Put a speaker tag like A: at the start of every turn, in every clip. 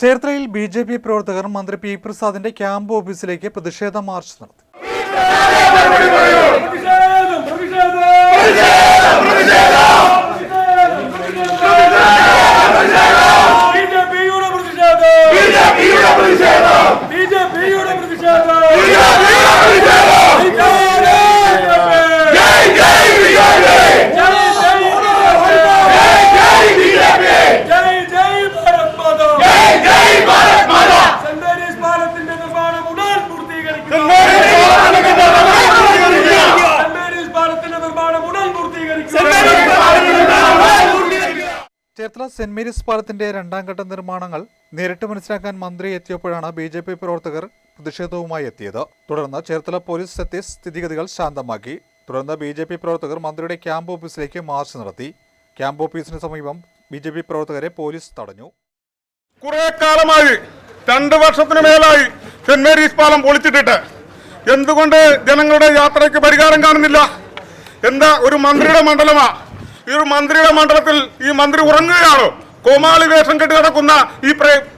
A: ചേർത്തലയിൽ B J P പ്രവർത്തകർ മന്ത്രി പി പ്രസാദിന്റെ ക്യാമ്പ് ഓഫീസിലേക്ക് പ്രതിഷേധ മാർച്ച് നടത്തി
B: പ്രതിഷേധം പ്രതിഷേധം ബിജെപിയുടെ പ്രതിഷേധം ബിജെപിയുടെ പ്രതിഷേധം ജയ് ജയ് ഭാരത് മാതാ സെന്റ് മേരീസ് പാലത്തിന്റെ നിർമ്മാണം ഉടൻ പൂർത്തീകരിക്കുക സെന്റ് മേരീസ് പാലത്തിന്റെ നിർമ്മാണം ഉടൻ പൂർത്തീകരിക്കുക
A: ചേർത്തല സെന്റ് മേരീസ് പാലത്തിന്റെ രണ്ടാം ഘട്ട നിർമ്മാണങ്ങൾ നേരിട്ട് മനസ്സിലാക്കാൻ മന്ത്രി എത്തിയപ്പോഴാണ് ബി ജെ പി പ്രവർത്തകർ പ്രതിഷേധവുമായി എത്തിയത്. തുടർന്ന് ചേർത്തല പോലീസ് എത്തി സ്ഥിതിഗതികൾ ശാന്തമാക്കി. തുടർന്ന് ബി ജെ പി പ്രവർത്തകർ മന്ത്രിയുടെ ക്യാമ്പ് ഓഫീസിലേക്ക് മാർച്ച് നടത്തി. ക്യാമ്പ് ഓഫീസിന് സമീപം ബി ജെ പി പ്രവർത്തകരെ പോലീസ് തടഞ്ഞു.
C: കുറെ കാലമായി രണ്ട് വർഷത്തിന് മേലായി സെന്റ് മേരീസ് പാലം പൊളിച്ചിട്ടിട്ട്. എന്തുകൊണ്ട് ജനങ്ങളുടെ യാത്രയ്ക്ക് പരിഹാരം കാണുന്നില്ല? എന്താ ഒരു മന്ത്രിയുടെ മണ്ഡലമാ ഈ ഒരു മന്ത്രിയുടെ മണ്ഡലത്തിൽ ഈ മന്ത്രി ഉറങ്ങുകയാണോ. കോമാളി വേഷം കെട്ടി നടക്കുന്ന ഈ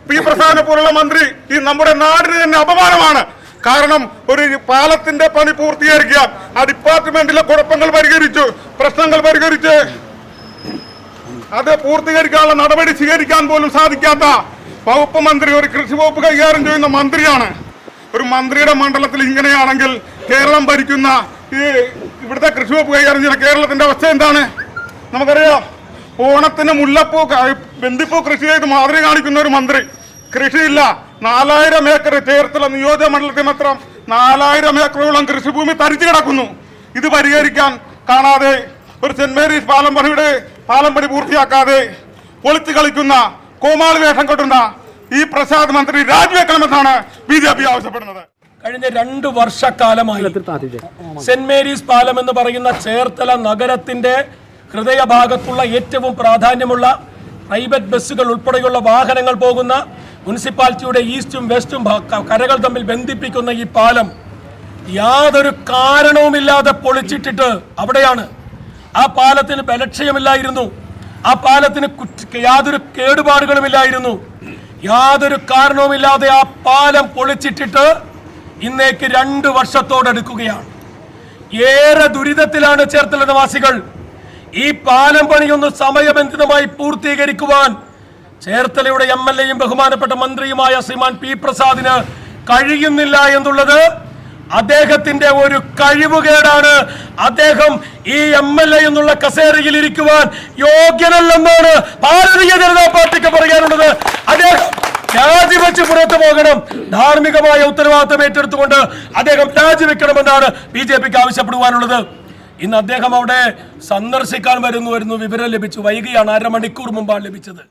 C: പി പ്രസാദിനെ പോലുള്ള മന്ത്രി ഈ നമ്മുടെ നാടിന് തന്നെ അപമാനമാണ്. കാരണം ഒരു പാലത്തിന്റെ പണി പൂർത്തീകരിക്കുക ആ ഡിപ്പാർട്ട്മെന്റിലെ കുഴപ്പങ്ങൾ പരിഹരിച്ചു. പ്രശ്നങ്ങൾ പരിഹരിച്ച് അത് പൂർത്തീകരിക്കാനുള്ള നടപടി സ്വീകരിക്കാൻ പോലും സാധിക്കാത്ത വകുപ്പ് മന്ത്രി ഒരു കൃഷി വകുപ്പ് കൈകാര്യം ചെയ്യുന്ന മന്ത്രിയാണ്. ഒരു മന്ത്രിയുടെ മണ്ഡലത്തിൽ ഇങ്ങനെയാണെങ്കിൽ കേരളം ഭരിക്കുന്ന ഈ ഇവിടുത്തെ കൃഷി വകുപ്പ് കൈകാര്യം ചെയ്യുന്ന കേരളത്തിന്റെ അവസ്ഥ എന്താണ്? നമുക്കറിയാം ഓണത്തിന് മുല്ലപ്പൂ ബന്ദിപ്പൂ കൃഷി ചെയ്ത് മാതൃക കാണിക്കുന്ന ഒരു മന്ത്രി. കൃഷിയില്ല. നാലായിരം ഏക്കർ ചേർത്തുള്ള നിയോജക മണ്ഡലത്തിൽ മാത്രം നാലായിരം ഏക്കറോളം കൃഷിഭൂമി തരിച്ചു കിടക്കുന്നു. ഇത് പരിഹരിക്കാൻ കാണാതെ ഒരു സെന്റ് മേരീസ് പാലം പണിയുടെ പാലം പണി പൂർത്തിയാക്കാതെ പൊളിച്ചു കളിക്കുന്ന കോമാളി വേഷം കെട്ടുന്ന ഈ പ്രസാദ് മന്ത്രി രാജിവെക്കണമെന്നാണ് ബി ജെ പി ആവശ്യപ്പെടുന്നത്.
B: കഴിഞ്ഞ രണ്ട് വർഷക്കാലമായി സെന്റ് മേരീസ് പാലം എന്ന് പറയുന്ന ചേർത്തല നഗരത്തിന്റെ ഹൃദയഭാഗത്തുള്ള ഏറ്റവും പ്രാധാന്യമുള്ള പ്രൈവറ്റ് ബസ്സുകൾ ഉൾപ്പെടെയുള്ള വാഹനങ്ങൾ പോകുന്ന മുനിസിപ്പാലിറ്റിയുടെ ഈസ്റ്റും വെസ്റ്റും കരകൾ തമ്മിൽ ബന്ധിപ്പിക്കുന്ന ഈ പാലം യാതൊരു കാരണവുമില്ലാതെ പൊളിച്ചിട്ടിട്ട് അവിടെയാണ്. ആ പാലത്തിന് ബലക്ഷയമില്ലായിരുന്നു. ആ പാലത്തിന് യാതൊരു കേടുപാടുകളുമില്ലായിരുന്നു. യാതൊരു കാരണവുമില്ലാതെ ആ പാലം പൊളിച്ചിട്ടിട്ട് ഇന്നേക്ക് രണ്ട് വർഷത്തോടടുക്കുകയാണ് ഏറെ ദുരിതത്തിലാണ് ചേർത്തല നിവാസികൾ ഈ പാലം പണിയൊന്ന് സമയബന്ധിതമായി പൂർത്തീകരിക്കുവാൻ? ചേർത്തലയുടെ എം എൽ എയും ബഹുമാനപ്പെട്ട മന്ത്രിയുമായ ശ്രീമാൻ പി പ്രസാദിന് കഴിയുന്നില്ല എന്നുള്ളത് അദ്ദേഹത്തിന്റെ ഒരു കഴിവുകേടാണ്. അദ്ദേഹം ഈ എം എൽ എ എന്നുള്ള കസേരയിൽ ഇരിക്കുവാൻ യോഗ്യനല്ലെന്നാണ് ഭാരതീയ ജനതാ പാർട്ടിക്ക് പറയാനുള്ളത്. അദ്ദേഹം രാജിവെച്ച് പുറത്തു പോകണം. ധാർമ്മികമായ ഉത്തരവാദിത്തം ഏറ്റെടുത്തുകൊണ്ട് അദ്ദേഹം രാജിവെക്കണമെന്നാണ് ബി ജെ പിക്ക് ആവശ്യപ്പെടുവാനുള്ളത്. ഇന്ന് അദ്ദേഹം അവിടെ സന്ദർശിക്കാൻ വരുന്നു വരുന്നു. വിവരം ലഭിച്ചു. വൈകിയാണ് അരമണിക്കൂർ മുമ്പാണ് ലഭിച്ചത്.